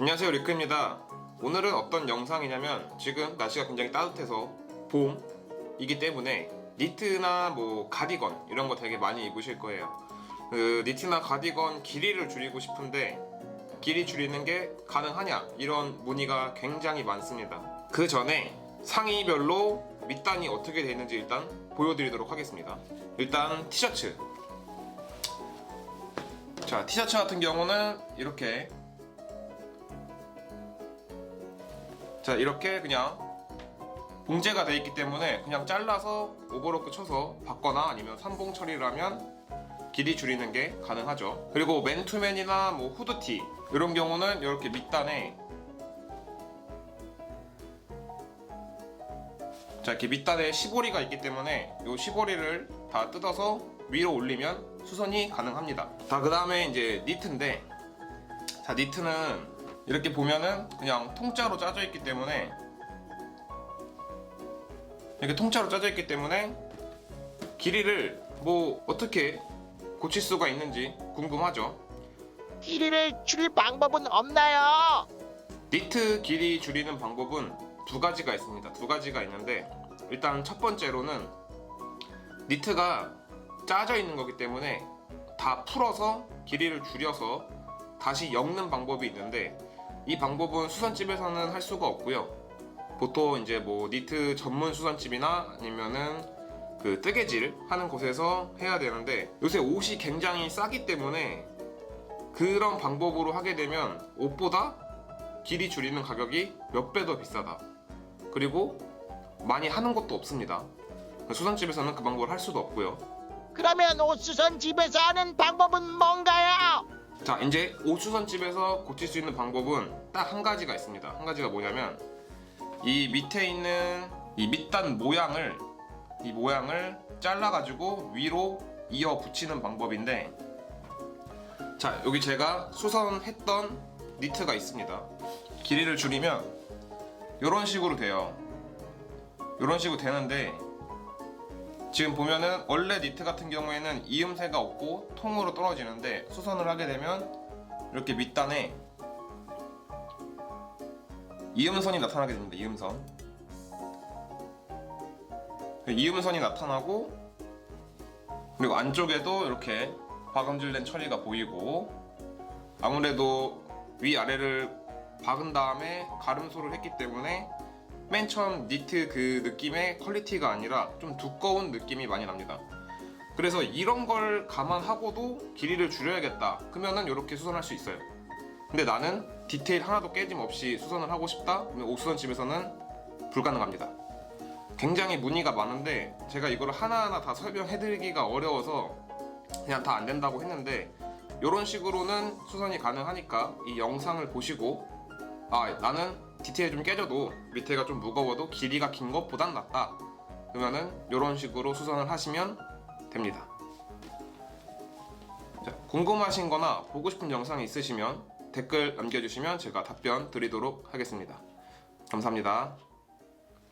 안녕하세요 리크입니다. 오늘은 어떤 영상이냐면 지금 날씨가 굉장히 따뜻해서 봄이기 때문에 니트나 뭐 가디건 이런 거 되게 많이 입으실 거예요. 그 니트나 가디건 길이를 줄이고 싶은데 길이 줄이는 게 가능하냐 이런 문의가 굉장히 많습니다. 그 전에 상의별로 밑단이 어떻게 되어 있는지 일단 보여드리도록 하겠습니다. 일단 티셔츠. 자 티셔츠 같은 경우는 이렇게 자 이렇게 그냥 봉제가 돼 있기 때문에 그냥 잘라서 오버로크 쳐서 받거나 아니면 삼봉 처리를 하면 길이 줄이는 게 가능하죠. 그리고 맨투맨이나 뭐 후드티 이런 경우는 이렇게 밑단에 자 이렇게 밑단에 시보리가 있기 때문에 이 시보리를 다 뜯어서 위로 올리면 수선이 가능합니다. 자 그 다음에 이제 니트인데 자 니트는 이렇게 보면은 그냥 통짜로 짜져 있기 때문에 이렇게 통짜로 짜져 있기 때문에 길이를 뭐 어떻게 고칠 수가 있는지 궁금하죠 길이를 줄일 방법은 없나요? 니트 길이 줄이는 방법은 두 가지가 있습니다. 두 가지가 있는데 일단 첫 번째로는 니트가 짜져 있는 거기 때문에 다 풀어서 길이를 줄여서 다시 엮는 방법이 있는데 이 방법은 수선집에서는 할 수가 없고요. 보통 이제 뭐 니트 전문 수선집이나 아니면은 그 뜨개질 하는 곳에서 해야 되는데 요새 옷이 굉장히 싸기 때문에 그런 방법으로 하게 되면 옷보다 길이 줄이는 가격이 몇 배 더 비싸다. 그리고 많이 하는 것도 없습니다. 수선집에서는 그 방법을 할 수도 없고요. 그러면 옷 수선 집에서 하는 방법은 뭔가요? 자, 이제 옷 수선집에서 고칠 수 있는 방법은 딱 한 가지가 있습니다. 한 가지가 뭐냐면 이 밑에 있는 이 밑단 모양을 이 모양을 잘라 가지고 위로 이어 붙이는 방법인데 자, 여기 제가 수선했던 니트가 있습니다. 길이를 줄이면 이런 식으로 돼요. 이런 식으로 되는데 지금 보면은 원래 니트 같은 경우에는 이음새가 없고 통으로 떨어지는데 수선을 하게 되면 이렇게 밑단에 이음선이 나타나게 됩니다. 이음선. 이음선이 나타나고 그리고 안쪽에도 이렇게 박음질된 처리가 보이고 아무래도 위아래를 박은 다음에 가름소를 했기 때문에 맨 처음 니트 그 느낌의 퀄리티가 아니라 좀 두꺼운 느낌이 많이 납니다. 그래서 이런 걸 감안하고도 길이를 줄여야겠다. 그러면은 이렇게 수선할 수 있어요. 근데 나는 디테일 하나도 깨짐 없이 수선을 하고 싶다? 그러면 옥수선 집에서는 불가능합니다. 굉장히 문의가 많은데 제가 이거를 하나하나 다 설명해드리기가 어려워서 그냥 다 안 된다고 했는데 이런 식으로는 수선이 가능하니까 이 영상을 보시고 아 나는 디테일 좀 깨져도 밑에가 좀 무거워도 길이가 긴 것보단 낫다. 그러면은 이런 식으로 수선을 하시면 됩니다. 자, 궁금하신 거나 보고 싶은 영상이 있으시면 댓글 남겨주시면 제가 답변 드리도록 하겠습니다. 감사합니다